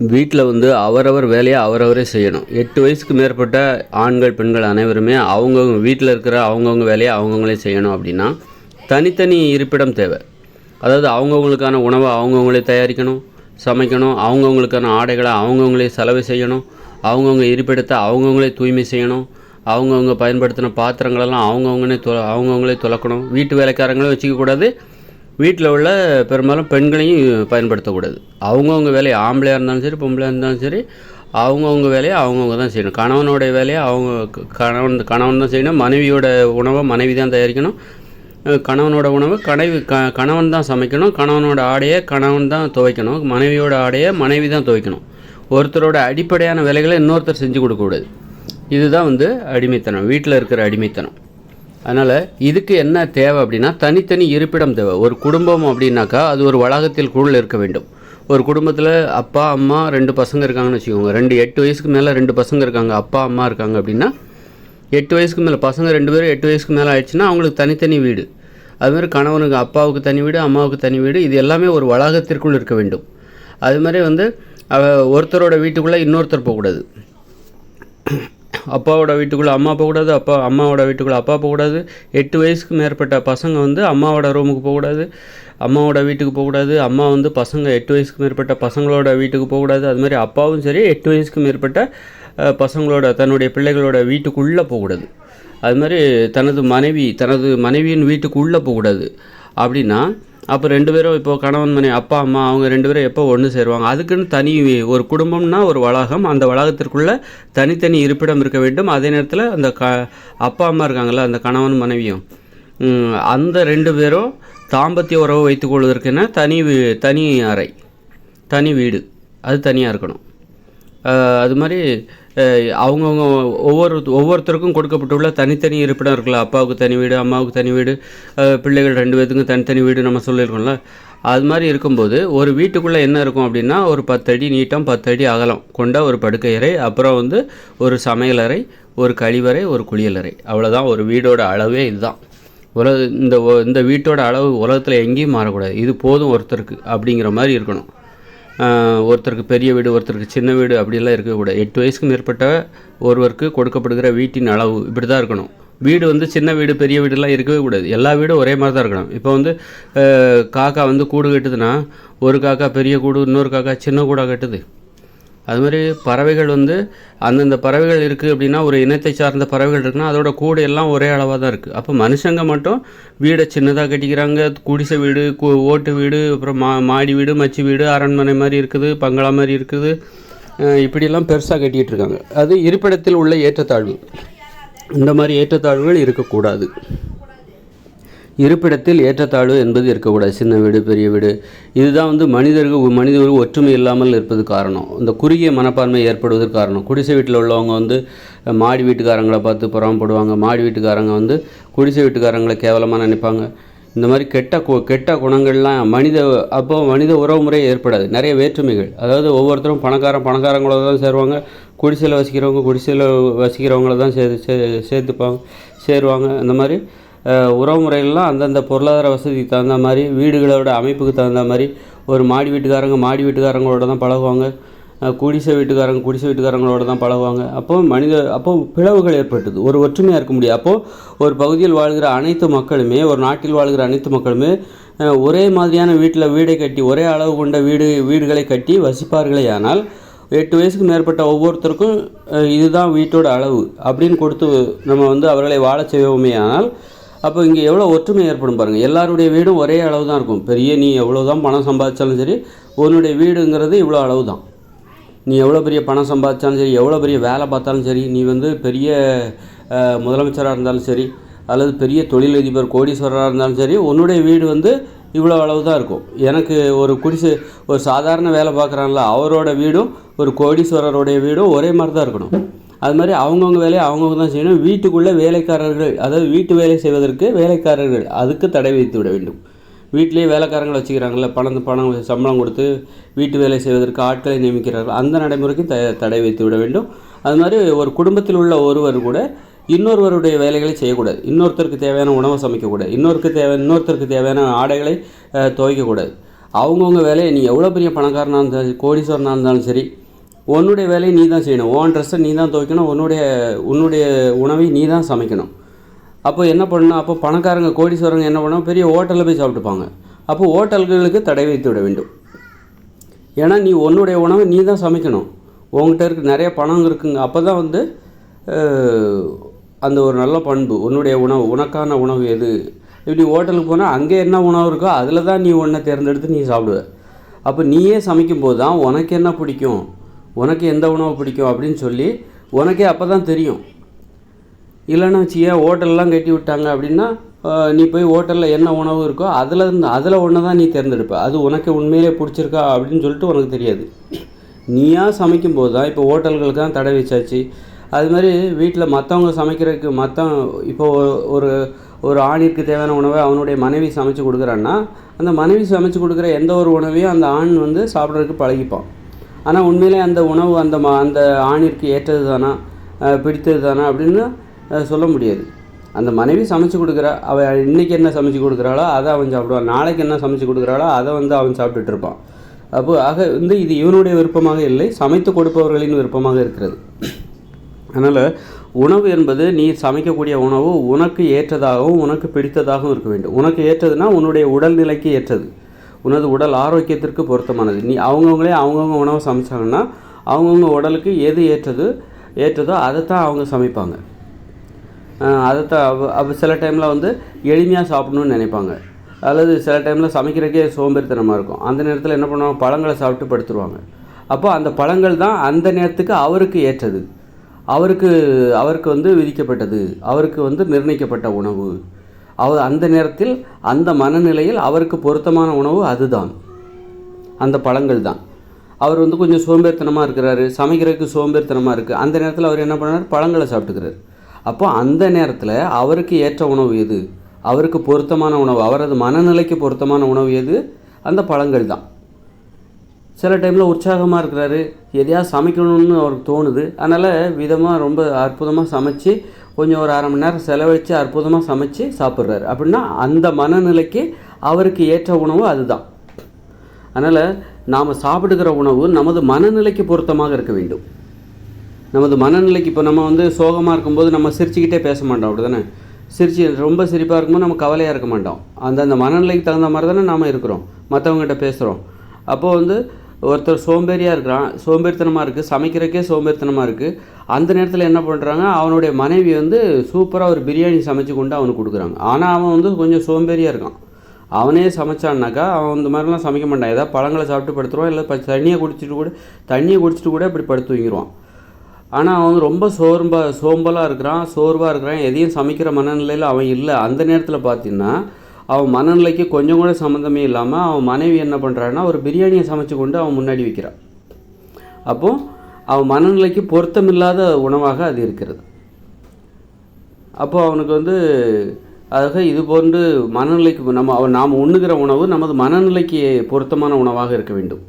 வீட்டில் வந்து அவரவர் வேலையை அவரவரே செய்யணும். எட்டு வயசுக்கு மேற்பட்ட ஆண்கள் பெண்கள் அனைவருமே அவங்கவுங்க வீட்டில் இருக்கிற அவங்கவுங்க வேலையை அவங்கவுங்களே செய்யணும் அப்படின்னா தனித்தனி இருப்பிடம் தேவை. அதாவது அவங்கவுங்களுக்கான உணவை அவங்கவுங்களே தயாரிக்கணும் சமைக்கணும் அவங்கவுங்களுக்கான ஆடைகளை அவங்கவுங்களே செலவு செய்யணும் அவங்கவுங்க இருப்பிடத்தை அவங்கவுங்களே தூய்மை செய்யணும் அவங்கவுங்க பயன்படுத்தின பாத்திரங்களெல்லாம் அவங்கவுங்களே தொ அவங்கவுங்களே துலக்கணும். வீட்டு வேலைக்காரங்களும் வச்சுக்கக்கூடாது வீட்டில் உள்ள பெரும்பாலும் பெண்களையும் பயன்படுத்தக்கூடாது. அவங்கவுங்க வேலையை ஆம்பளையாக இருந்தாலும் சரி பொம்பளையாக இருந்தாலும் சரி அவங்கவுங்க வேலையை அவங்கவுங்க தான் செய்யணும். கணவனுடைய வேலையை அவங்க க- கணவன் கணவன் தான் செய்யணும். மனைவியோட உணவை மனைவி தான் தயாரிக்கணும். கணவனோட உணவு கணவி க கணவன் தான் சமைக்கணும். கணவனோட ஆடையை கணவன் தான் துவைக்கணும். மனைவியோட ஆடையை மனைவி தான் துவைக்கணும். ஒருத்தரோட அடிப்படையான வேலைகளை இன்னொருத்தர் செஞ்சு கொடுக்கக்கூடாது. இதுதான் வந்து அடிமைத்தனம். வீட்டில் இருக்கிற அடிமைத்தனம். அதனால் இதுக்கு என்ன தேவை அப்படின்னா தனித்தனி இருப்பிடம் தேவை. ஒரு குடும்பம் அப்படின்னாக்கா அது ஒரு வளாகத்திற்குள் இருக்க வேண்டும். ஒரு குடும்பத்தில் அப்பா அம்மா ரெண்டு பசங்க இருக்காங்கன்னு வச்சுக்கோங்க. ரெண்டு எட்டு வயசுக்கு மேலே ரெண்டு பசங்க இருக்காங்க. அப்பா அம்மா இருக்காங்க அப்படின்னா எட்டு வயசுக்கு மேலே பசங்க ரெண்டு பேரும் எட்டு வயசுக்கு மேலே ஆயிடுச்சுன்னா அவங்களுக்கு தனித்தனி வீடு. அதுமாதிரி கணவனுக்கு அப்பாவுக்கு தனி வீடு அம்மாவுக்கு தனி வீடு இது எல்லாமே ஒரு வளாகத்திற்குள் இருக்க வேண்டும். அது மாதிரி வந்து ஒருத்தரோட வீட்டுக்குள்ளே இன்னொருத்தர் போகக்கூடாது. அப்பாவோட வீட்டுக்குள்ளே அம்மா போகக்கூடாது அப்பா அம்மாவோட வீட்டுக்குள்ளே அப்பா போகக்கூடாது. எட்டு வயசுக்கு மேற்பட்ட பசங்க வந்து அம்மாவோட ரூமுக்கு போகக்கூடாது அம்மாவோட வீட்டுக்கு போகக்கூடாது. அம்மா வந்து பசங்க எட்டு வயசுக்கு மேற்பட்ட பசங்களோட வீட்டுக்கு போகக்கூடாது. அது மாதிரி அப்பாவும் சரி எட்டு வயசுக்கு மேற்பட்ட பசங்களோட தன்னுடைய பிள்ளைகளோட வீட்டுக்குள்ளே போகக்கூடாது. அது மாதிரி தனது மனைவி தனது மனைவியின் வீட்டுக்குள்ளே போகக்கூடாது. அப்படின்னா அப்போ ரெண்டு பேரும் இப்போ கணவன் மனைவி அப்பா அம்மா அவங்க ரெண்டு பேரும் எப்போ ஒன்று சேருவாங்க? அதுக்குன்னு தனி ஒரு குடும்பம்னா ஒரு வளாகம். அந்த வளாகத்திற்குள்ளே தனித்தனி இருப்பிடம் இருக்க வேண்டும். அதே நேரத்தில் அந்த க அப்பா அம்மா இருக்காங்கல்ல அந்த கணவன் மனைவியும். அந்த ரெண்டு பேரும் தாம்பத்திய உறவு வைத்துக்கொள்வதற்கென தனி வீ- தனி அறை தனி வீடு. அது தனியாக இருக்கணும். அது மாதிரி அவங்கவுங்க ஒவ்வொரு ஒவ்வொருத்தருக்கும் கொடுக்கப்பட்டுள்ள தனித்தனி இருப்பிடம் இருக்குல்ல அப்பாவுக்கு தனி வீடு அம்மாவுக்கு தனி வீடு பிள்ளைகள் ரெண்டு பேத்துக்கும் தனித்தனி வீடு நம்ம சொல்லியிருக்கோம்ல. அது மாதிரி இருக்கும்போது ஒரு வீட்டுக்குள்ளே என்ன இருக்கும் அப்படின்னா ஒரு பத்தடி நீட்டம் பத்தடி அகலம் கொண்ட ஒரு படுக்கை அறை அப்புறம் வந்து ஒரு சமையலறை ஒரு கழிவறை ஒரு குளியலறை அவ்வளோதான் ஒரு வீடோட அளவே இதுதான். உலக இந்த இந்த வீட்டோட அளவு உலகத்தில் எங்கேயும் மாறக்கூடாது. இது போதும் ஒருத்தருக்கு அப்படிங்கிற மாதிரி இருக்கணும். ஒருத்தருக்கு பெரிய வீடு ஒருத்தருக்கு சின்ன வீடு அப்படிலாம் இருக்கக்கூடாது எட்டு வயசுக்கு மேற்பட்ட ஒருவருக்கு கொடுக்கப்படுகிற வீட்டின் அளவு இப்படி தான் இருக்கணும். வீடு வந்து சின்ன வீடு பெரிய வீடுலாம் இருக்கவே கூடாது. எல்லா வீடும் ஒரே மாதிரி தான் இருக்கணும். இப்போ வந்து காக்கா வந்து கூடு கட்டுதுன்னா ஒரு காக்கா பெரிய கூடு இன்னொரு காக்கா சின்ன கூடா கட்டுது. அது மாதிரி பறவைகள் வந்து அந்தந்த பறவைகள் இருக்குது அப்படின்னா ஒரு இனத்தை சார்ந்த பறவைகள் இருக்குன்னா அதோட கூடு எல்லாம் ஒரே அளவாக தான் இருக்குது அப்போ மனுஷங்க மட்டும் வீடை சின்னதாக கட்டிக்கிறாங்க. குடிசை வீடு ஓட்டு வீடு அப்புறம் மா மாடி வீடு மச்சி வீடு அரண்மனை மாதிரி இருக்குது பங்களா மாதிரி இருக்குது. இப்படியெல்லாம் பெருசாக கட்டிகிட்டு இருக்காங்க. அது இருப்பிடத்தில் உள்ள ஏற்றத்தாழ்வு. இந்த மாதிரி ஏற்றத்தாழ்வுகள் இருக்கக்கூடாது. இருப்பிடத்தில் ஏற்றத்தாழ்வு என்பது இருக்கக்கூடாது. சின்ன வீடு பெரிய வீடு. இதுதான் வந்து மனிதர்கள் மனிதர்கள் ஒற்றுமை இல்லாமல் இருப்பது காரணம். இந்த குறுகிய மனப்பான்மை ஏற்படுவதற்கு காரணம். குடிசை வீட்டில் உள்ளவங்க வந்து மாடி வீட்டுக்காரங்களை பார்த்து புறம்படுவாங்க மாடி வீட்டுக்காரங்க வந்து குடிசை வீட்டுக்காரங்களை கேவலமாக நினைப்பாங்க. இந்த மாதிரி கெட்ட கு- கெட்ட குணங்கள்லாம் மனித அப்போ மனித உறவு முறை ஏற்படாது. நிறைய வேற்றுமைகள். அதாவது ஒவ்வொருத்தரும் பணக்காரன் பணக்காரங்களோட தான் சேருவாங்க. குடிசையில் வசிக்கிறவங்க குடிசையில் வசிக்கிறவங்கள தான் சேர்த்து சே- சேர்த்துப்பாங்க சேருவாங்க. இந்த மாதிரி உறவுமுறைகள்லாம் அந்தந்த பொருளாதார வசதிக்கு தகுந்த மாதிரி வீடுகளோட அமைப்புக்கு தகுந்த மாதிரி ஒரு மாடி வீட்டுக்காரங்க மாடி வீட்டுக்காரங்களோட தான் பழகுவாங்க. குடிசை வீட்டுக்காரங்க குடிசை வீட்டுக்காரங்களோட தான் பழகுவாங்க. அப்போ மனித அப்போ பிளவுகள் ஏற்பட்டது. ஒரு ஒற்றுமையாக இருக்க முடியாது. அப்போது ஒரு பகுதியில் வாழ்கிற அனைத்து மக்களுமே ஒரு நாட்டில் வாழ்கிற அனைத்து மக்களுமே ஒரே மாதிரியான வீட்டில் வீடை கட்டி ஒரே அளவு கொண்ட வீடு வீடுகளை கட்டி வசிப்பார்களே ஆனால் எட்டு வயசுக்கு மேற்பட்ட ஒவ்வொருத்தருக்கும் இதுதான் வீட்டோட அளவு அப்படின்னு கொடுத்து நம்ம வந்து அவர்களை வாழச் செய்வோமே ஆனால் அப்போ இங்கே எவ்வளோ ஒற்றுமை ஏற்படும் பாருங்கள் எல்லாருடைய வீடும் ஒரே அளவு தான் இருக்கும். பெரிய நீ எவ்வளோ தான் பணம் சம்பாதிச்சாலும் சரி உன்னுடைய வீடுங்கிறது இவ்வளோ அளவு தான் நீ எவ்வளோ பெரிய பணம் சம்பாதிச்சாலும் சரி எவ்வளோ பெரிய வேலை பார்த்தாலும் சரி நீ வந்து பெரிய முதலமைச்சராக இருந்தாலும் சரி அல்லது பெரிய தொழிலதிபர் கோடீஸ்வரராக இருந்தாலும் சரி உன்னுடைய வீடு வந்து இவ்வளோ அளவு தான் இருக்கும். எனக்கு ஒரு குடிசை ஒரு சாதாரண வேலை பார்க்குறாங்களா அவரோட வீடும் ஒரு கோடீஸ்வரருடைய வீடும் ஒரே மாதிரி தான் இருக்கணும். அது மாதிரி அவங்கவுங்க வேலையை அவங்கவுங்க தான் செய்யணும். வீட்டுக்குள்ளே வேலைக்காரர்கள் அதாவது வீட்டு வேலை செய்வதற்கு வேலைக்காரர்கள் அதுக்கு தடை விதித்து விட வேண்டும். வீட்டிலேயே வேலைக்காரங்களை வச்சுக்கிறாங்கல்ல பணம் பணம் சம்பளம் கொடுத்து வீட்டு வேலை செய்வதற்கு ஆட்களை நியமிக்கிறார்கள். அந்த நடைமுறைக்கும் த தடை வைத்து விட வேண்டும். அது மாதிரி ஒரு குடும்பத்தில் உள்ள ஒருவர் கூட இன்னொருவருடைய வேலைகளை செய்யக்கூடாது. இன்னொருத்தருக்கு தேவையான உணவை சமைக்கக்கூடாது. இன்னொருக்கு தேவை இன்னொருத்தருக்கு தேவையான ஆடைகளை துவைக்கக்கூடாது. அவங்கவுங்க வேலையை நீ எவ்வளோ பெரிய பணக்காரனாக இருந்தாலும் சரி, கோடீஸ்வரனாக இருந்தாலும் சரி உன்னுடைய வேலையை நீ தான் செய்யணும். உன் ட்ரெஸ்ஸை நீ தான் துவைக்கணும். உன்னுடைய உன்னுடைய உணவை நீ தான் சமைக்கணும். அப்போ என்ன பண்ணணும்? அப்போ பணக்காரங்க கோடீஸ்வரங்க என்ன பண்ணணும்? பெரிய ஹோட்டலில் போய் சாப்பிட்டுப்பாங்க அப்போ ஹோட்டல்களுக்கு தடை வைத்து விட வேண்டும். ஏன்னா நீ உன்னுடைய உணவை நீ தான் சமைக்கணும். உங்ககிட்ட இருக்க நிறைய பணம் இருக்குங்க. அப்போ தான் வந்து அந்த ஒரு நல்ல பண்பு உன்னுடைய உணவு உனக்கான உணவு எது? இப்படி ஹோட்டலுக்கு போனால் அங்கே என்ன உணவு இருக்கோ அதில் தான் நீ ஒன்றை தேர்ந்தெடுத்து நீ சாப்பிடுவ. அப்போ நீயே சமைக்கும் போது தான் உனக்கு என்ன பிடிக்கும்? உனக்கு எந்த உணவு பிடிக்கும் அப்படின்னு சொல்லி உனக்கே அப்போ தான் தெரியும். இல்லைன்னா வச்சியா ஹோட்டல்லாம் கட்டி விட்டாங்க அப்படின்னா நீ போய் ஹோட்டலில் என்ன உணவு இருக்கோ அதில் இருந்து அதில் ஒன்று தான் நீ தேர்ந்தெடுப்ப. அது உனக்கு உண்மையிலே பிடிச்சிருக்கா அப்படின்னு சொல்லிட்டு உனக்கு தெரியாது. நீயா சமைக்கும் போது தான் இப்போ ஹோட்டல்களுக்கு தான் தடை வச்சாச்சு அது மாதிரி வீட்டில் மற்றவங்க சமைக்கிறதுக்கு மற்ற இப்போ ஒரு- ஒரு ஒரு ஆணிற்கு தேவையான உணவை அவனுடைய மனைவி சமைச்சு கொடுக்குறான்னா அந்த மனைவி சமைச்சு கொடுக்குற எந்த ஒரு உணவையும் அந்த ஆண் வந்து சாப்பிட்றதுக்கு பழகிப்பான். ஆனால் உண்மையிலே அந்த உணவு அந்த மா அந்த ஆணிற்கு ஏற்றது தானா? பிடித்தது தானா? அப்படின்னு சொல்ல முடியாது. அந்த மனைவி சமைச்சு கொடுக்குறா அவள் இன்றைக்கி என்ன சமைச்சு கொடுக்குறாளோ அதை அவன் சாப்பிடுவான். நாளைக்கு என்ன சமைச்சு கொடுக்குறாளோ அதை வந்து அவன் சாப்பிட்டுட்டு இருப்பான். அப்போ ஆக வந்து இது இவனுடைய விருப்பமாக இல்லை சமைத்து கொடுப்பவர்களின் விருப்பமாக இருக்கிறது. அதனால் உணவு என்பது நீ சமைக்கக்கூடிய உணவு உனக்கு ஏற்றதாகவும் உனக்கு பிடித்ததாகவும் இருக்க வேண்டும். உனக்கு ஏற்றதுன்னா உன்னுடைய உடல்நிலைக்கு ஏற்றது. உனது உடல் ஆரோக்கியத்திற்கு பொருத்தமானது. நீ அவங்கவுங்களே அவங்கவுங்க உணவை சமைச்சாங்கன்னா அவங்கவுங்க உடலுக்கு எது ஏற்றது ஏற்றதோ அதை தான் அவங்க சமைப்பாங்க. அதைத்தான் அவ சில டைமில் வந்து எளிமையாக சாப்பிடணும்னு நினைப்பாங்க. அல்லது சில டைமில் சமைக்கிறதுக்கே சோம்பேறித்தனமாக இருக்கும். அந்த நேரத்தில் என்ன பண்ணுவாங்க? பழங்களை சாப்பிட்டு படுத்துருவாங்க. அப்போ அந்த பழங்கள் தான் அந்த நேரத்துக்கு அவருக்கு ஏற்றது. அவருக்கு அவருக்கு வந்து விதிக்கப்பட்டது. அவருக்கு வந்து நிர்ணயிக்கப்பட்ட உணவு. அவர் அந்த நேரத்தில் அந்த மனநிலையில் அவருக்கு பொருத்தமான உணவு அதுதான். அந்த பழங்கள் தான். அவர் வந்து கொஞ்சம் சோம்பேறித்தனமாக இருக்கிறாரு சமைக்கிறதுக்கு சோம்பேறித்தனமாக இருக்குது அந்த நேரத்தில் அவர் என்ன பண்ணார்? பழங்களை சாப்பிட்டுக்கிறார். அப்போ அந்த நேரத்தில் அவருக்கு ஏற்ற உணவு எது? அவருக்கு பொருத்தமான உணவு அவரது மனநிலைக்கு பொருத்தமான உணவு எது? அந்த பழங்கள் தான். சில டைமில் உற்சாகமாக இருக்கிறாரு. எதையாவது சமைக்கணும்னு அவருக்கு தோணுது. அதனால் விதமாக ரொம்ப அற்புதமாக சமைச்சு கொஞ்சம் ஒரு அரை மணி நேரம் செலவழித்து அற்புதமாக சமைச்சு சாப்பிட்றாரு. அப்படின்னா அந்த மனநிலைக்கு அவருக்கு ஏற்ற உணவு அதுதான். அதனால் நாம் சாப்பிடுகிற உணவு நமது மனநிலைக்கு பொருத்தமாக இருக்க வேண்டும். நமது மனநிலைக்கு இப்போ நம்ம வந்து சோகமாக இருக்கும்போது நம்ம சிரிச்சுக்கிட்டே பேச மாட்டோம் அப்படி தானே சிரிச்சு ரொம்ப சிரிப்பாக இருக்கும்போது நம்ம கவலையாக இருக்க மாட்டோம். அந்த அந்த மனநிலைக்கு தகுந்த மாதிரி தானே நாம் இருக்கிறோம். மற்றவங்ககிட்ட பேசுகிறோம் அப்போது வந்து ஒருத்தர் சோம்பேறியாக இருக்கிறான் சோம்பேறித்தனமாக இருக்குது சமைக்கிறக்கே சோம்பேறித்தனமாக இருக்குது அந்த நேரத்தில் என்ன பண்ணுறாங்க அவனுடைய மனைவி வந்து சூப்பராக ஒரு பிரியாணி சமைச்சு கொண்டு அவனுக்கு கொடுக்குறாங்க. ஆனால் அவன் வந்து கொஞ்சம் சோம்பேறியாக இருக்கான். அவனே சமைச்சான்னாக்கா அவன் இந்த மாதிரிலாம் சமைக்க மாட்டான். ஏதாவது பழங்களை சாப்பிட்டு படுத்துருவான் இல்லை ப- தண்ணியை குடிச்சிட்டு கூட தண்ணியை குடிச்சிட்டு கூட இப்படி படுத்து தூங்கிடுவான் ஆனால் அவன் வந்து ரொம்ப சோர்ம்பா சோம்பலாக இருக்கிறான் சோர்வாக இருக்கிறான். எதையும் சமைக்கிற மனநிலையில் அவன் இல்லை. அந்த நேரத்தில் பார்த்தீங்கன்னா அவன் மனநிலைக்கு கொஞ்சம் கூட சம்மந்தமே இல்லாமல் அவன் மனைவி என்ன பண்ணுறான்னா ஒரு பிரியாணியை சமைச்சு கொண்டு அவன் முன்னாடி வைக்கிறான் அப்போது அவன் மனநிலைக்கு பொருத்தமில்லாத உணவாக அது இருக்கிறது. அப்போது அவனுக்கு வந்து ஆக இது போன்று மனநிலைக்கு நம்ம அவன் நாம் உண்ணுகிற உணவு நமது மனநிலைக்கு பொருத்தமான உணவாக இருக்க வேண்டும்.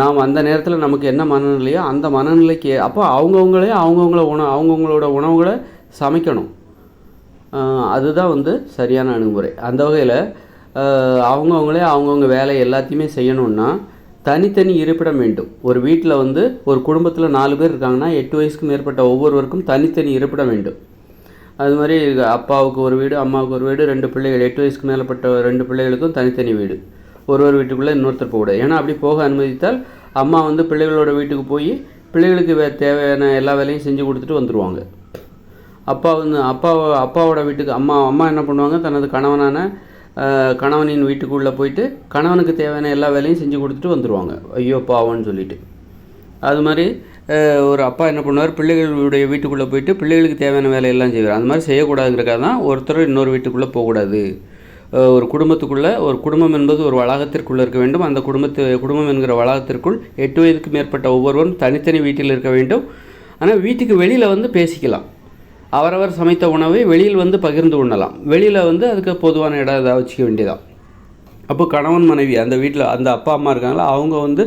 நாம் அந்த நேரத்தில் நமக்கு என்ன மனநிலையோ அந்த மனநிலைக்கு அப்போ அவங்கவுங்களே அவங்கவுங்கள உணவு அவங்கவுங்களோட உணவுகளை சமைக்கணும். அதுதான் வந்து சரியான அணுகுமுறை. அந்த வகையில் அவங்கவுங்களே அவங்கவுங்க வேலை எல்லாத்தையுமே செய்யணுன்னா தனித்தனி இருப்பிடம் வேண்டும். ஒரு வீட்டில் வந்து ஒரு குடும்பத்தில் நாலு பேர் இருக்காங்கன்னா எட்டு வயசுக்கு மேற்பட்ட ஒவ்வொருவருக்கும் தனித்தனி இருப்பிடம் வேண்டும். அது மாதிரி அப்பாவுக்கு ஒரு வீடு அம்மாவுக்கு ஒரு வீடு ரெண்டு பிள்ளைகள் எட்டு வயசுக்கு மேலப்பட்ட ரெண்டு பிள்ளைகளுக்கும் தனித்தனி வீடு. ஒரு ஒரு வீட்டுக்குள்ளே இன்னொருத்தர் போகக்கூடாது ஏன்னா அப்படி போக அனுமதித்தால் அம்மா வந்து பிள்ளைகளோட வீட்டுக்கு போய் பிள்ளைகளுக்கு வே தேவையான எல்லா வேலையும் செஞ்சு கொடுத்துட்டு வந்துடுவாங்க அப்பா வந்து அப்பா அப்பாவோட வீட்டுக்கு அம்மா அம்மா என்ன பண்ணுவாங்க? தனது கணவனான கணவனின் வீட்டுக்குள்ளே போயிட்டு கணவனுக்கு தேவையான எல்லா வேலையும் செஞ்சு கொடுத்துட்டு வந்துடுவாங்க ஐயோ பாவம்னு சொல்லிட்டு. அது மாதிரி ஒரு அப்பா என்ன பண்ணுவார்? பிள்ளைகளுடைய வீட்டுக்குள்ளே போயிட்டு பிள்ளைகளுக்கு தேவையான வேலையெல்லாம் செய்வார். அந்த மாதிரி செய்யக்கூடாதுங்கிறக்காக தான் ஒருத்தர் இன்னொரு வீட்டுக்குள்ளே போகக்கூடாது. ஒரு குடும்பத்துக்குள்ளே ஒரு குடும்பம் என்பது ஒரு வளாகத்திற்குள்ளே இருக்க வேண்டும். அந்த குடும்பத்து குடும்பம் என்கிற வளாகத்திற்குள் எட்டு வயதுக்கு மேற்பட்ட ஒவ்வொருவரும் தனித்தனி வீட்டில் இருக்க வேண்டும். ஆனால் வீட்டுக்கு வெளியில் வந்து பேசிக்கலாம். அவரவர் சமைத்த உணவை வெளியில் வந்து பகிர்ந்து உண்ணலாம். வெளியில் வந்து அதுக்கு பொதுவான இடம் ஏதாவது வச்சுக்க வேண்டியதான் அப்போ கணவன் மனைவி அந்த வீட்டில் அந்த அப்பா அம்மா இருக்காங்களா அவங்க வந்து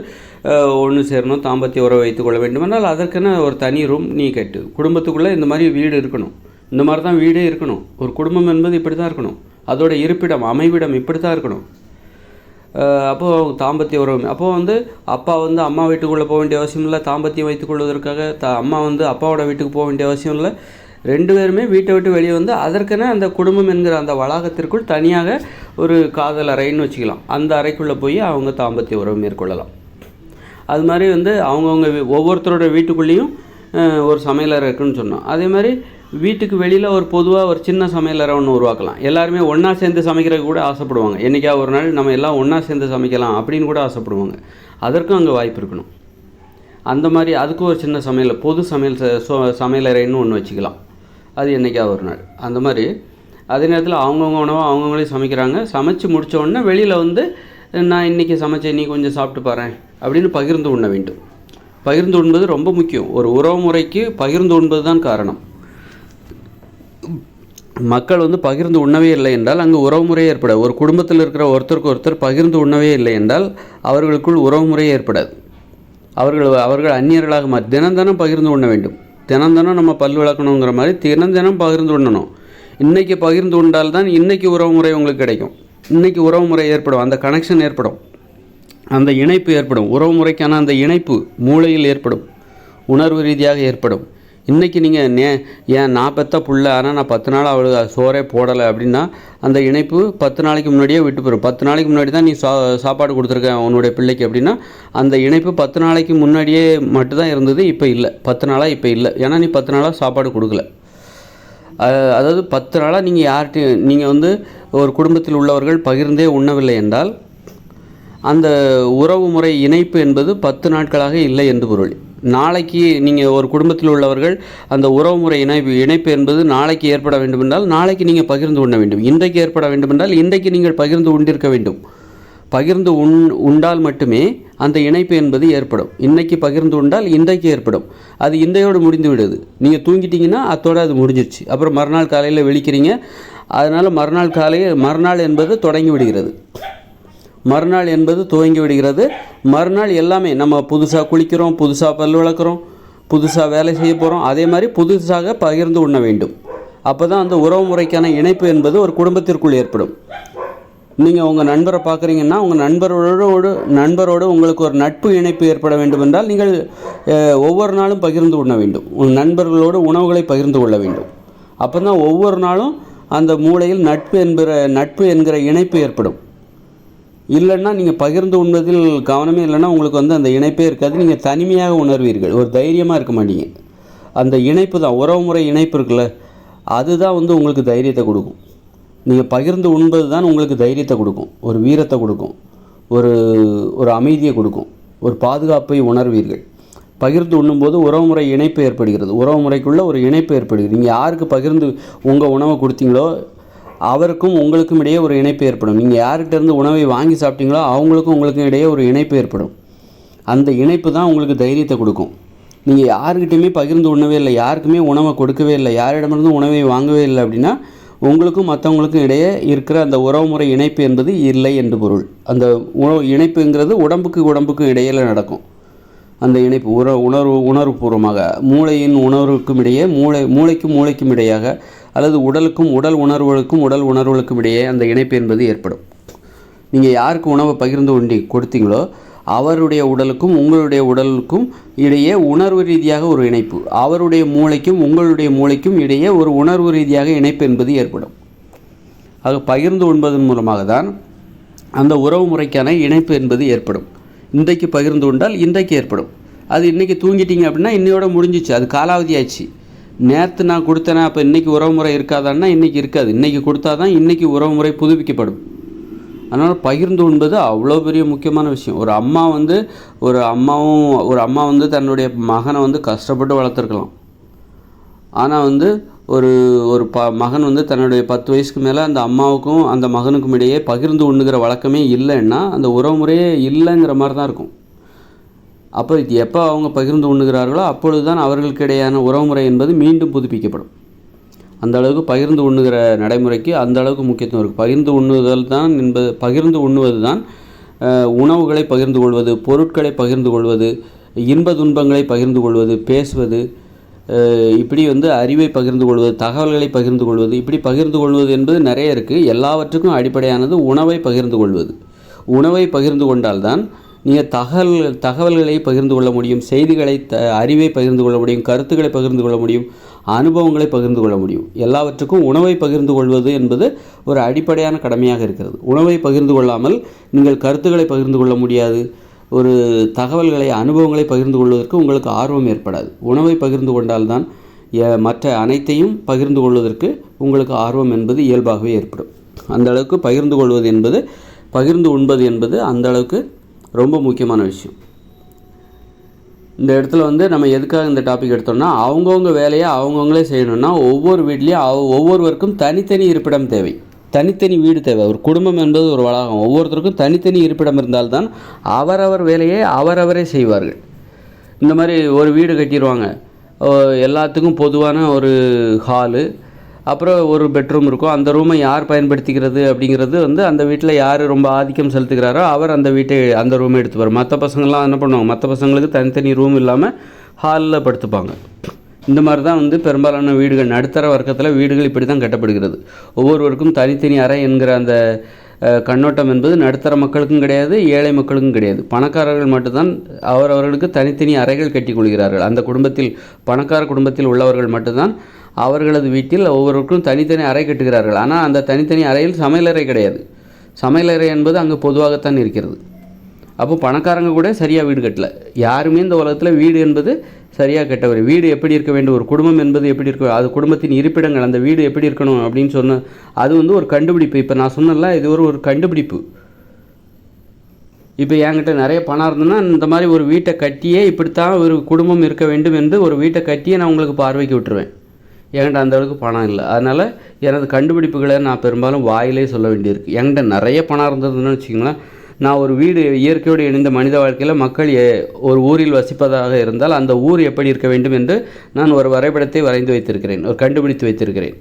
ஒன்று சேரணும் தாம்பத்திய உறவை வைத்துக்கொள்ள வேண்டுமென்றால் அதற்கென ஒரு தனி ரூம் நீ கட்டு. குடும்பத்துக்குள்ளே இந்த மாதிரி வீடு இருக்கணும். இந்த மாதிரி தான் வீடே இருக்கணும். ஒரு குடும்பம் என்பது இப்படி தான் இருக்கணும். அதோட இருப்பிடம் அமைவிடம் இப்படி தான் இருக்கணும் அப்போது தாம்பத்திய உறவு அப்போது வந்து அப்பா வந்து அம்மா வீட்டுக்குள்ளே போக வேண்டிய அவசியம் இல்லை தாம்பத்தியம் வைத்துக் கொள்வதற்காக த அம்மா வந்து அப்பாவோட வீட்டுக்கு போக வேண்டிய அவசியம் இல்லை. ரெண்டு பேருமே வீட்டை விட்டு வெளியே வந்து அதற்கென அந்த குடும்பம் என்கிற அந்த வளாகத்திற்குள் தனியாக ஒரு காதல் அறைன்னு வச்சுக்கலாம். அந்த அறைக்குள்ளே போய் அவங்க தாம்பத்திய உறவு மேற்கொள்ளலாம். அது மாதிரி வந்து அவங்கவுங்க ஒவ்வொருத்தரோட வீட்டுக்குள்ளேயும் ஒரு சமையலறை இருக்குன்னு சொன்னோம். அதே மாதிரி வீட்டுக்கு வெளியில் ஒரு பொதுவாக ஒரு சின்ன சமையலறை ஒன்று உருவாக்கலாம். எல்லாருமே ஒன்றா சேர்ந்து சமைக்கிறதுக்கு கூட ஆசைப்படுவாங்க. என்றைக்கா ஒரு நாள் நம்ம எல்லாம் ஒன்றா சேர்ந்து சமைக்கலாம் அப்படின்னு கூட ஆசைப்படுவாங்க. அதற்கும் அங்கே வாய்ப்பு இருக்கணும். அந்த மாதிரி அதுக்கும் ஒரு சின்ன சமையல் பொது சமையல் சோ- சமையலறைன்னு ஒன்று வச்சுக்கலாம். அது என்றைக்கா ஒரு நாள். அந்த மாதிரி அதே நேரத்தில் அவங்கவுங்க உணவை அவங்கவுங்களே சமைக்கிறாங்க. சமைச்சு முடிச்ச உடனே வெளியில் வந்து நான் இன்றைக்கி சமைச்சேன் நீ கொஞ்சம் சாப்பிட்டு பாறேன் அப்படின்னு பகிர்ந்து உண்ண வேண்டும். பகிர்ந்து உண்பது ரொம்ப முக்கியம். ஒரு உறவு முறைக்கு பகிர்ந்து உண்பது தான் காரணம். மக்கள் வந்து பகிர்ந்து உண்ணவே இல்லை என்றால் அங்கு உறவுமுறை ஏற்பட ஒரு குடும்பத்தில் இருக்கிற ஒருத்தருக்கு ஒருத்தர் பகிர்ந்து உண்ணவே இல்லை என்றால் அவர்களுக்குள் உறவுமுறை ஏற்படாது. அவர்கள் அவர்கள் அந்நியர்களாக மா தினம் தினம் பகிர்ந்து உண்ண வேண்டும். தினம் தினம் நம்ம பல் விளக்கணுங்கிற மாதிரி தினம் தினம் பகிர்ந்து உண்ணணும். இன்றைக்கி பகிர்ந்து உண்டால் தான் இன்னைக்கு உறவுமுறை உங்களுக்கு கிடைக்கும். இன்னைக்கு உறவுமுறை ஏற்படும். அந்த கனெக்ஷன் ஏற்படும். அந்த இணைப்பு ஏற்படும். உறவுமுறைக்கான அந்த இணைப்பு மூளையில் ஏற்படும். உணர்வு ரீதியாக ஏற்படும். இன்றைக்கி நீங்கள் நே ஏன் நான் பெத்த புள்ள ஆனால் நான் பத்து நாள் அவளுக்கு சோறே போடலை அப்படின்னா அந்த இணைப்பு பத்து நாளைக்கு முன்னாடியே விட்டு போயிடும் பத்து நாளைக்கு முன்னாடி தான் நீ சா சாப்பாடு கொடுத்துருக்க உன்னுடைய பிள்ளைக்கு அப்படின்னா அந்த இணைப்பு பத்து நாளைக்கு முன்னாடியே மட்டும்தான் இருந்தது இப்போ இல்லை. பத்து நாளாக இப்போ இல்லை. ஏன்னா நீ பத்து நாளாக சாப்பாடு கொடுக்கல. அதாவது பத்து நாளாக நீங்கள் யார்கிட்டையும் நீங்கள் வந்து ஒரு குடும்பத்தில் உள்ளவர்கள் பகிர்ந்தே உண்ணவில்லை என்றால் அந்த உறவு முறை இணைப்பு என்பது பத்து நாட்களாக இல்லை என்று பொருள். நாளைக்கு நீங்கள் ஒரு குடும்பத்தில் உள்ளவர்கள் அந்த உறவு முறை இணைப்பு இணைப்பு என்பது நாளைக்கு ஏற்பட வேண்டுமென்றால் நாளைக்கு நீங்கள் பகிர்ந்து உண்ண வேண்டும். இன்றைக்கு ஏற்பட வேண்டுமென்றால் இன்றைக்கு நீங்கள் பகிர்ந்து உண்டிருக்க வேண்டும். பகிர்ந்து உண் உண்டால் மட்டுமே அந்த இணைப்பு என்பது ஏற்படும். இன்றைக்கு பகிர்ந்து உண்டால் இன்றைக்கு ஏற்படும். அது இன்றையோடு முடிந்து விடுது. நீங்கள் தூங்கிட்டீங்கன்னா அத்தோடு அது முடிஞ்சிருச்சு. அப்புறம் மறுநாள் காலையில் விழிக்கிறீங்க. அதனால் மறுநாள் காலையில் மறுநாள் என்பது தொடங்கி விடுகிறது. மறுநாள் என்பது துவங்கி விடுகிறது. மறுநாள் எல்லாமே நம்ம புதுசாக குளிக்கிறோம் புதுசாக பல் விளக்குறோம் புதுசாக வேலை செய்ய போகிறோம் அதே மாதிரி புதுசாக பகிர்ந்து உண்ண வேண்டும். அப்போ தான் அந்த உறவு முறைக்கான இணைப்பு என்பது ஒரு குடும்பத்திற்குள் ஏற்படும். நீங்கள் உங்கள் நண்பரை பார்க்குறீங்கன்னா உங்கள் நண்பரோடு நண்பரோடு உங்களுக்கு ஒரு நட்பு இணைப்பு ஏற்பட வேண்டும் என்றால் நீங்கள் ஒவ்வொரு நாளும் பகிர்ந்து உண்ண வேண்டும். உங்கள் நண்பர்களோடு உணவுகளை பகிர்ந்து கொள்ள வேண்டும். அப்போ தான் ஒவ்வொரு நாளும் அந்த மூளையில் நட்பு என்கிற நட்பு என்கிற இணைப்பு ஏற்படும். இல்லைன்னா நீங்கள் பகிர்ந்து உண்பதில் கவனமே இல்லைன்னா உங்களுக்கு வந்து அந்த இணைப்பே இருக்காது. நீங்கள் தனிமையாக உணர்வீர்கள். ஒரு தைரியமாக இருக்க மாட்டீங்க. அந்த இணைப்பு தான். உறவுமுறை இணைப்பு இருக்குல்ல அதுதான் வந்து உங்களுக்கு தைரியத்தை கொடுக்கும். நீங்கள் பகிர்ந்து உண்பது தான் உங்களுக்கு தைரியத்தை கொடுக்கும். ஒரு வீரத்தை கொடுக்கும். ஒரு ஒரு அமைதியை கொடுக்கும். ஒரு பாதுகாப்பை உணர்வீர்கள். பகிர்ந்து உண்ணும்போது உறவுமுறை இணைப்பு ஏற்படுகிறது. உறவுமுறைக்குள்ளே ஒரு இணைப்பு ஏற்படுகிறது. நீங்கள் யாருக்கு பகிர்ந்து உங்கள் உணவை கொடுத்தீங்களோ அவருக்கும் உங்களுக்கும் இடையே ஒரு இணைப்பு ஏற்படும். நீங்கள் யார்கிட்ட இருந்து உணவை வாங்கி சாப்பிட்டீங்களோ அவங்களுக்கும் உங்களுக்கும் இடையே ஒரு இணைப்பு ஏற்படும். அந்த இணைப்பு தான் உங்களுக்கு தைரியத்தை கொடுக்கும். நீங்கள் யாருக்கிட்டையுமே பகிர்ந்து உண்ணவே இல்லை யாருக்குமே உணவை கொடுக்கவே இல்லை யாரிடமிருந்து உணவை வாங்கவே இல்லை அப்படின்னா உங்களுக்கும் மற்றவங்களுக்கும் இடையே இருக்கிற அந்த உறவுமுறை இணைப்பு என்பது இல்லை என்று பொருள். அந்த உணவு இணைப்புங்கிறது உடம்புக்கு உடம்புக்கும் இடையில நடக்கும். அந்த இணைப்பு உற உணர்வு உணர்வுபூர்வமாக மூளையின் உணர்வுக்கும் இடையே மூளை மூளைக்கும் மூளைக்கும் இடையாக அல்லது உடலுக்கும் உடல் உணர்வுகளுக்கும் உடல் உணர்வுகளுக்கும் இடையே அந்த இணைப்பு என்பது ஏற்படும். நீங்கள் யாருக்கு உணவை பகிர்ந்து உண்டி கொடுத்தீங்களோ அவருடைய உடலுக்கும் உங்களுடைய உடலுக்கும் இடையே உணர்வு ரீதியாக ஒரு இணைப்பு. அவருடைய மூளைக்கும் உங்களுடைய மூளைக்கும் இடையே ஒரு உணர்வு ரீதியாக இணைப்பு என்பது ஏற்படும். அது பகிர்ந்து உண்பதன் மூலமாக தான் அந்த உறவு முறைக்கான இணைப்பு என்பது ஏற்படும். இன்றைக்கு பகிர்ந்து உண்டால் இன்றைக்கு ஏற்படும். அது இன்றைக்கி தூங்கிட்டீங்க அப்படின்னா இன்னையோட முடிஞ்சிச்சு. அது காலாவதி நேற்று நான் கொடுத்தேனா அப்போ இன்றைக்கி உறவுமுறை இருக்காதான்னா இன்றைக்கி இருக்காது. இன்றைக்கி கொடுத்தா தான் இன்றைக்கி உறவுமுறை புதுப்பிக்கப்படும். அதனால் பகிர்ந்து உண்பது அவ்வளோ பெரிய முக்கியமான விஷயம். ஒரு அம்மா வந்து ஒரு அம்மாவும் ஒரு அம்மா வந்து தன்னுடைய மகனை வந்து கஷ்டப்பட்டு வளர்த்துருக்கலாம். ஆனால் வந்து ஒரு ஒரு ப மகன் வந்து தன்னுடைய பத்து வயசுக்கு மேலே அந்த அம்மாவுக்கும் அந்த மகனுக்கும் இடையே பகிர்ந்து உண்ணுகிற வழக்கமே இல்லைன்னா அந்த உறவுமுறையே இல்லைங்கிற மாதிரி தான் இருக்கும். அப்போ இது எப்போ அவங்க பகிர்ந்து உண்ணுகிறார்களோ அப்பொழுது தான் அவர்களுக்கு இடையான உறவுமுறை என்பது மீண்டும் புதுப்பிக்கப்படும். அந்த அளவுக்கு பகிர்ந்து உண்ணுகிற நடைமுறைக்கு அந்த அளவுக்கு முக்கியத்துவம் இருக்குது பகிர்ந்து உண்ணுதல் தான் என்பது பகிர்ந்து உண்ணுவது தான் உணவுகளை பகிர்ந்து கொள்வது பொருட்களை பகிர்ந்து கொள்வது இன்ப துன்பங்களை பகிர்ந்து கொள்வது பேசுவது இப்படி வந்து அறிவை பகிர்ந்து கொள்வது தகவல்களை பகிர்ந்து கொள்வது இப்படி பகிர்ந்து கொள்வது என்பது நிறைய இருக்குது எல்லாவற்றுக்கும் அடிப்படையானது உணவை பகிர்ந்து கொள்வது. உணவை பகிர்ந்து கொண்டால்தான் நீங்கள் தகவல் தகவல்களை பகிர்ந்து கொள்ள முடியும் செய்திகளை த அறிவை பகிர்ந்து கொள்ள முடியும் கருத்துக்களை பகிர்ந்து கொள்ள முடியும் அனுபவங்களை பகிர்ந்து கொள்ள முடியும். எல்லாவற்றுக்கும் உணவை பகிர்ந்து கொள்வது என்பது ஒரு அடிப்படையான கடமையாக இருக்கிறது. உணவை பகிர்ந்து கொள்ளாமல் நீங்கள் கருத்துக்களை பகிர்ந்து கொள்ள முடியாது. ஒரு தகவல்களை அனுபவங்களை பகிர்ந்து கொள்வதற்கு உங்களுக்கு ஆர்வம் ஏற்படாது. உணவை பகிர்ந்து கொண்டால்தான் மற்ற அனைத்தையும் பகிர்ந்து கொள்வதற்கு உங்களுக்கு ஆர்வம் என்பது இயல்பாகவே ஏற்படும். அந்த அளவுக்கு பகிர்ந்து கொள்வது என்பது பகிர்ந்து உண்பது என்பது அந்த அளவுக்கு ரொம்ப முக்கியமான விஷயம். இந்த இடத்துல வந்து நம்ம எதுக்காக இந்த டாபிக் எடுத்தோம்னா அவங்கவுங்க வேலையை அவங்கவுங்களே செய்யணும்னா ஒவ்வொரு வீட்லேயும் அவ ஒவ்வொருவருக்கும் தனித்தனி இருப்பிடம் தேவை. தனித்தனி வீடு தேவை. ஒரு குடும்பம் என்பது ஒரு வளாகம். ஒவ்வொருத்தருக்கும் தனித்தனி இருப்பிடம் இருந்தால்தான் அவரவர் வேலையை அவரவரே செய்வார்கள். இந்த மாதிரி ஒரு வீடு கட்டிடுவாங்க. எல்லாத்துக்கும் பொதுவான ஒரு ஹாலு அப்புறம் ஒரு பெட்ரூம் இருக்கும். அந்த ரூமை யார் பயன்படுத்திக்கிறது அப்படிங்கிறது வந்து அந்த வீட்டில் யார் ரொம்ப ஆதிக்கம் செலுத்துகிறாரோ அவர் அந்த வீட்டை அந்த ரூமை எடுத்துப்பார். மற்ற பசங்கள்லாம் என்ன பண்ணுவாங்க? மற்ற பசங்களுக்கு தனித்தனி ரூம் இல்லாமல் ஹாலில் படுத்துப்பாங்க. இந்த மாதிரி தான் வந்து பெரும்பாலான வீடுகள் நடுத்தர வர்க்கத்தில் வீடுகள் இப்படி தான் கட்டப்படுகிறது. ஒவ்வொருவருக்கும் தனித்தனி அறை என்கிற அந்த கண்ணோட்டம் என்பது நடுத்தர மக்களுக்கும் கிடையாது ஏழை மக்களுக்கும் கிடையாது. பணக்காரர்கள் மட்டும்தான் அவரவர்களுக்கு தனித்தனி அறைகள் கட்டி கொள்கிறார்கள். அந்த குடும்பத்தில் பணக்கார குடும்பத்தில் உள்ளவர்கள் மட்டும்தான் அவர்களது வீட்டில் ஒவ்வொருவருக்கும் தனித்தனி அறை கட்டுகிறார்கள். ஆனால் அந்த தனித்தனி அறையில் சமையலறை கிடையாது. சமையலறை என்பது அங்கு பொதுவாகத்தான் இருக்கிறது. அப்போ பணக்காரங்க கூட சரியாக வீடு கட்டல. யாருமே இந்த உலகத்தில் வீடு என்பது சரியாக கட்டவர் வீடு எப்படி இருக்க வேண்டும்? ஒரு குடும்பம் என்பது எப்படி இருக்க அது குடும்பத்தின் இருப்பிடங்கள். அந்த வீடு எப்படி இருக்கணும் அப்படின்னு சொன்ன அது வந்து ஒரு கண்டுபிடிப்பு. இப்போ நான் சொன்னல இது ஒரு ஒரு கண்டுபிடிப்பு. இப்போ என்கிட்ட நிறைய பணம் இருந்ததுன்னா இந்த மாதிரி ஒரு வீட்டை கட்டியே இப்படித்தான் ஒரு குடும்பம் இருக்க வேண்டும் என்று ஒரு வீட்டை கட்டியே நான் உங்களுக்கு பார்வைக்கு விட்டுருவேன். என்கிட்ட அந்த அளவுக்கு பணம் இல்லை. அதனால் எனது கண்டுபிடிப்புகளை நான் பெரும்பாலும் வாயிலே சொல்ல வேண்டியிருக்கு. என்கிட்ட நிறைய பணம் இருந்ததுன்னு வச்சுக்கோங்களேன். நான் ஒரு வீடு இயற்கையோடு இணைந்த மனித வாழ்க்கையில் மக்கள் ஒரு ஊரில் வசிப்பதாக இருந்தால் அந்த ஊர் எப்படி இருக்க வேண்டும் என்று நான் ஒரு வரைபடத்தை வரைந்து வைத்திருக்கிறேன். ஒரு கண்டுபிடித்து வைத்திருக்கிறேன்.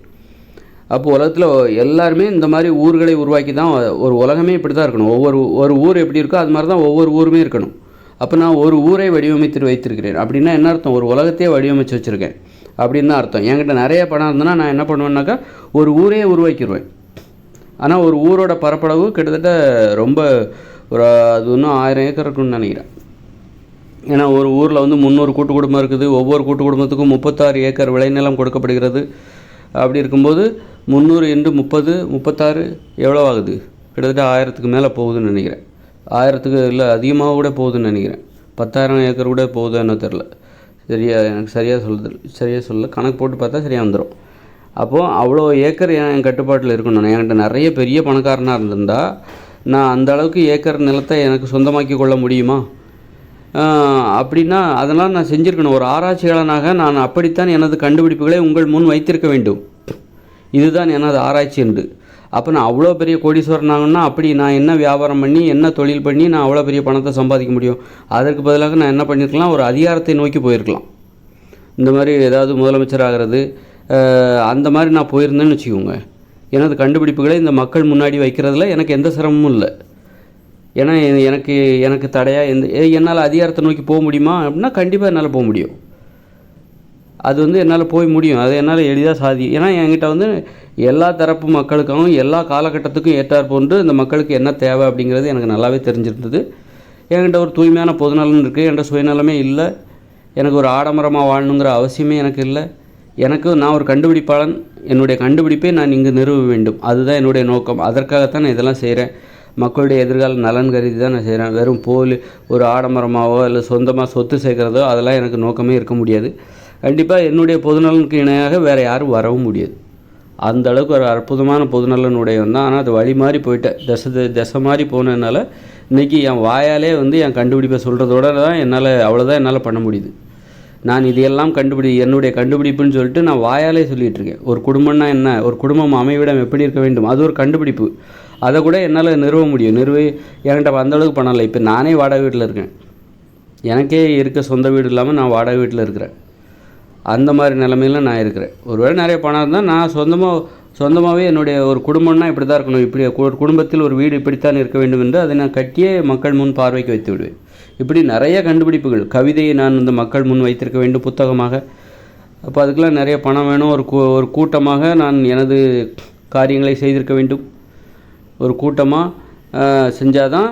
அப்போ உலகத்தில் எல்லாருமே இந்த மாதிரி ஊர்களை உருவாக்கி தான் ஒரு உலகமே இப்படி தான் இருக்கணும். ஒவ்வொரு ஒரு ஊர் எப்படி இருக்கோ அது மாதிரி தான் ஒவ்வொரு ஊருமே இருக்கணும். அப்போ நான் ஒரு ஊரை வடிவமைத்து வைத்திருக்கிறேன். அப்படின்னா என்ன அர்த்தம்? ஒரு உலகத்தையே வடிவமைச்சு வச்சுருக்கேன். அப்படின்னு தான் அர்த்தம். என்கிட்ட நிறைய பணம் இருந்ததுன்னா நான் என்ன பண்ணுவேன்னாக்கா ஒரு ஊரே உருவாக்கிடுவேன் ஆனால் ஒரு ஊரோட பரப்பளவு கிட்டத்தட்ட ரொம்ப ஒரு அது இன்னும் ஆயிரம் ஏக்கர் இருக்குன்னு நினைக்கிறேன். ஏன்னா ஒரு ஊரில் வந்து முந்நூறு கூட்டு குடும்பம் இருக்குது. ஒவ்வொரு கூட்டு குடும்பத்துக்கும் முப்பத்தாறு ஏக்கர் விளைநிலம் கொடுக்கப்படுகிறது. அப்படி இருக்கும்போது முந்நூறு இன்று முப்பது முப்பத்தாறு எவ்வளோ ஆகுது? கிட்டத்தட்ட ஆயிரத்துக்கு மேலே போகுதுன்னு நினைக்கிறேன். ஆயிரத்துக்கு இல்லை அதிகமாக கூட போகுதுன்னு நினைக்கிறேன். பத்தாயிரம் ஏக்கர் கூட போகுது என்ன தெரில. சரியா எனக்கு சரியாக சொல்லுது சரியாக சொல்லல. கணக்கு போட்டு பார்த்தா சரியாக வந்துடும் அப்போது அவ்வளோ ஏக்கர் என் கட்டுப்பாட்டில் இருக்கணும் என்கிட்ட நிறைய பெரிய பணக்காரனாக இருந்திருந்தா நான் அந்த அளவுக்கு ஏக்கர் நிலத்தை எனக்கு சொந்தமாக்கி கொள்ள முடியுமா? அப்படின்னா அதெல்லாம் நான் செஞ்சுருக்கணும். ஒரு ஆராய்ச்சியாளனாக நான் அப்படித்தான் எனது கண்டுபிடிப்புகளை உங்கள் முன் வைத்திருக்க வேண்டும். இதுதான் எனது ஆராய்ச்சி என்று. அப்போ நான் அவ்வளோ பெரிய கோடீஸ்வரன் ஆகணும்னா அப்படி நான் என்ன வியாபாரம் பண்ணி என்ன தொழில் பண்ணி நான் அவ்வளோ பெரிய பணத்தை சம்பாதிக்க முடியும்? அதற்கு பதிலாக நான் என்ன பண்ணியிருக்கலாம் ஒரு அதிகாரத்தை நோக்கி போயிருக்கலாம். இந்த மாதிரி ஏதாவது முதலமைச்சர் ஆகிறது அந்த மாதிரி நான் போயிருந்தேன்னு வச்சுக்கோங்க. எனது கண்டுபிடிப்புகளை இந்த மக்கள் முன்னாடி வைக்கிறதுல எனக்கு எந்த சிரமமும் இல்லை. ஏன்னா எனக்கு எனக்கு தடையாக எந்த ஏ, என்னால் அதிகாரத்தை நோக்கி போக முடியுமா? அப்படின்னா கண்டிப்பாக என்னால் போக முடியும். அது வந்து என்னால் போய் முடியும். அது என்னால் எளிதாக சாதி ஏன்னா என்கிட்ட வந்து எல்லா தரப்பு மக்களுக்காகவும் எல்லா காலகட்டத்துக்கும் ஏற்றார் போன்று இந்த மக்களுக்கு என்ன தேவை அப்படிங்கிறது எனக்கு நல்லாவே தெரிஞ்சிருந்தது. என்கிட்ட ஒரு தூய்மையான பொதுநலன் இருக்குது என்கிட்ட சுயநலமே இல்லை. எனக்கு ஒரு ஆடம்பரமாக வாழணுங்கிற அவசியமே எனக்கு இல்லை. எனக்கு நான் ஒரு கண்டுபிடிப்பாளன். என்னுடைய கண்டுபிடிப்பை நான் இங்கு நிறுவ வேண்டும். அதுதான் என்னுடைய நோக்கம். அதற்காகத்தான் நான் இதெல்லாம் செய்கிறேன் மக்களுடைய எதிர்கால நலன் கருதி தான் நான் செய்கிறேன் வெறும் போலி ஒரு ஆடம்பரமாவோ இல்லை சொந்தமாக சொத்து சேர்க்குறதோ அதெல்லாம் எனக்கு நோக்கமே இருக்க முடியாது. கண்டிப்பாக என்னுடைய பொதுநலனுக்கு இணையாக வேறு யாரும் வரவும் முடியாது. அந்த அளவுக்கு ஒரு அற்புதமான பொதுநலனுடைய தான். ஆனால் அது வழி மாதிரி போயிட்டேன் தசை தசை மாதிரி போனதுனால இன்றைக்கி என் வாயாலே வந்து என் கண்டுபிடிப்பை சொல்கிறதோட தான் என்னால் அவ்வளோதான் என்னால் பண்ண முடியுது. நான் இதையெல்லாம் கண்டுபிடி என்னுடைய கண்டுபிடிப்புன்னு சொல்லிட்டு நான் வாயாலே சொல்லிட்டு இருக்கேன். ஒரு குடும்பம்னா என்ன? ஒரு குடும்பம் அமைவிடம் எப்படி இருக்க வேண்டும்? அது ஒரு கண்டுபிடிப்பு. அதை கூட என்னால் நிறுவ முடியும். நிறுவி என்கிட்ட அந்த அளவுக்கு பண்ணலை. இப்போ நானே வாடகை வீட்டில் இருக்கேன். எனக்கே இருக்க சொந்த வீடு இல்லாமல் நான் வாடகை வீட்டில் இருக்கிறேன். அந்த மாதிரி நிலமையில நான் இருக்கிறேன். ஒருவேளை நிறைய பணம் இருந்தால் நான் சொந்தமாக சொந்தமாகவே என்னுடைய ஒரு குடும்பம்னா இப்படி தான் இருக்கணும். இப்படி ஒரு குடும்பத்தில் ஒரு வீடு இப்படித்தான் இருக்க வேண்டும் என்று அதை நான் கட்டியே மக்கள் முன் பார்வைக்கு வைத்து விடுவேன். இப்படி நிறைய கண்டுபிடிப்புகள். கவிதையை நான் இந்த மக்கள் முன் வைத்திருக்க வேண்டும் புத்தகமாக. அப்போ அதுக்கெல்லாம் நிறைய பணம் வேணும். ஒரு கூ ஒரு கூட்டமாக நான் எனது காரியங்களை செய்திருக்க வேண்டும். ஒரு கூட்டமாக செஞ்சால் தான்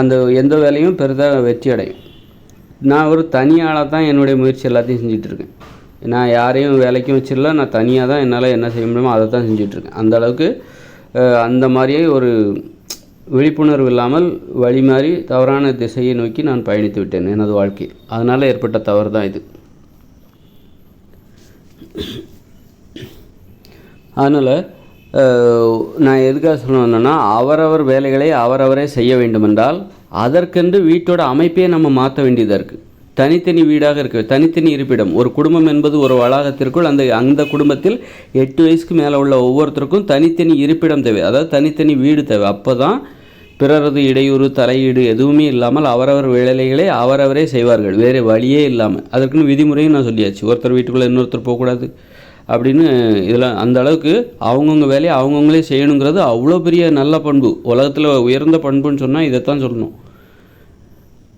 அந்த எந்த வேலையும் பெரிதாக வெற்றி அடையும். நான் ஒரு தனியாளாக தான் என்னுடைய முயற்சி எல்லாத்தையும் செஞ்சிட்ருக்கேன். நான் யாரையும் வேலைக்கும் வச்சிடல நான் தனியாக தான் என்னால் என்ன செய்ய முடியுமோ அதை தான் செஞ்சிட்ருக்கேன். அந்த அளவுக்கு அந்த மாதிரியே ஒரு விழிப்புணர்வு இல்லாமல் வழி மாறி தவறான திசையை நோக்கி நான் பயணித்து விட்டேன் எனது வாழ்க்கை. அதனால் ஏற்பட்ட தவறு தான் இது. அதனால் நான் எதுக்காக சொல்ல வந்தேன்னா அவரவர் வேலைகளை அவரவரே செய்ய வேண்டுமென்றால் அதற்கென்று வீட்டோட அமைப்பே நம்ம மாற்ற வேண்டியதாக இருக்குது தனித்தனி வீடாக இருக்கு தனித்தனி இருப்பிடம். ஒரு குடும்பம் என்பது ஒரு வளாகத்திற்குள் அந்த அந்த குடும்பத்தில் எட்டு வயசுக்கு மேலே உள்ள ஒவ்வொருத்தருக்கும் தனித்தனி இருப்பிடம் தேவை. அதாவது தனித்தனி வீடு தேவை. அப்போ தான் பிறரது இடையூறு தலையீடு எதுவுமே இல்லாமல் அவரவர் வேலைகளை அவரவரே செய்வார்கள். வேறு வழியே இல்லாமல். அதற்குன்னு விதிமுறையும் நான் சொல்லியாச்சு. ஒருத்தர் வீட்டுக்குள்ளே இன்னொருத்தர் போகக்கூடாது அப்படின்னு இதில் அந்த அளவுக்கு அவங்கவுங்க வேலையை அவங்கவுங்களே செய்யணுங்கிறது அவ்வளோ பெரிய நல்ல பண்பு. உலகத்தில் உயர்ந்த பண்புன்னு சொன்னால் இதைத்தான் சொல்லணும்.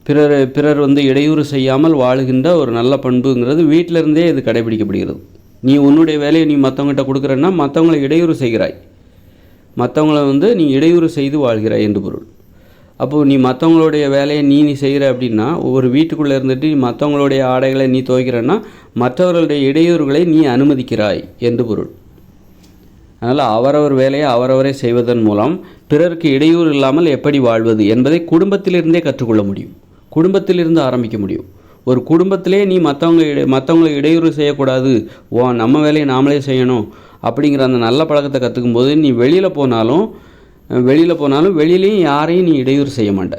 பிறர் பிறர் வந்து இடையூறு செய்யாமல் வாழுகின்ற ஒரு நல்ல பண்புங்கிறது வீட்டிலிருந்தே இது கடைபிடிக்கப்படுகிறது. நீ உன்னுடைய வேலையை நீ மற்றவங்ககிட்ட கொடுக்குறன்னா மற்றவங்களை இடையூறு செய்கிறாய். மற்றவங்கள வந்து நீ இடையூறு செய்து வாழ்கிறாய் என்று பொருள். அப்போது நீ மற்றவங்களுடைய வேலையை நீ நீ செய்கிற அப்படின்னா ஒவ்வொரு வீட்டுக்குள்ளே இருந்துட்டு நீ மற்றவங்களுடைய ஆடைகளை நீ துவைக்கிறன்னா மற்றவர்களுடைய இடையூறுகளை நீ அனுமதிக்கிறாய் என்று பொருள். அதனால் அவரவர் வேலையை அவரவரே செய்வதன் மூலம் பிறருக்கு இடையூறு இல்லாமல் எப்படி வாழ்வது என்பதை குடும்பத்திலிருந்தே கற்றுக்கொள்ள முடியும். குடும்பத்திலிருந்து ஆரம்பிக்க முடியும். ஒரு குடும்பத்திலே நீ மற்றவங்க இடை மற்றவங்களை இடையூறு செய்யக்கூடாது. ஓ நம்ம வேலையை நாமளே செய்யணும் அப்படிங்கிற அந்த நல்ல பழக்கத்தை கற்றுக்கும் போது நீ வெளியில் போனாலும் வெளியில் போனாலும் வெளியிலையும் யாரையும் நீ இடையூறு செய்ய மாட்ட.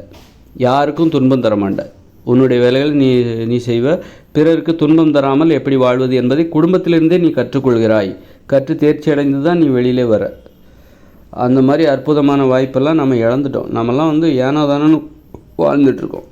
யாருக்கும் துன்பம் தர மாட்ட. உன்னுடைய வேலைகள் நீ நீ செய்வ. பிறருக்கு துன்பம் தராமல் எப்படி வாழ்வது என்பதை குடும்பத்திலிருந்தே நீ கற்றுக்கொள்கிறாய். கற்று தேர்ச்சி அடைந்து தான் நீ வெளியிலே வர. அந்த மாதிரி அற்புதமான வாய்ப்பெல்லாம் நம்ம இழந்துட்டோம். நம்மலாம் வந்து ஏனோ தானோன்னு வாழ்ந்துட்டுருக்கோம்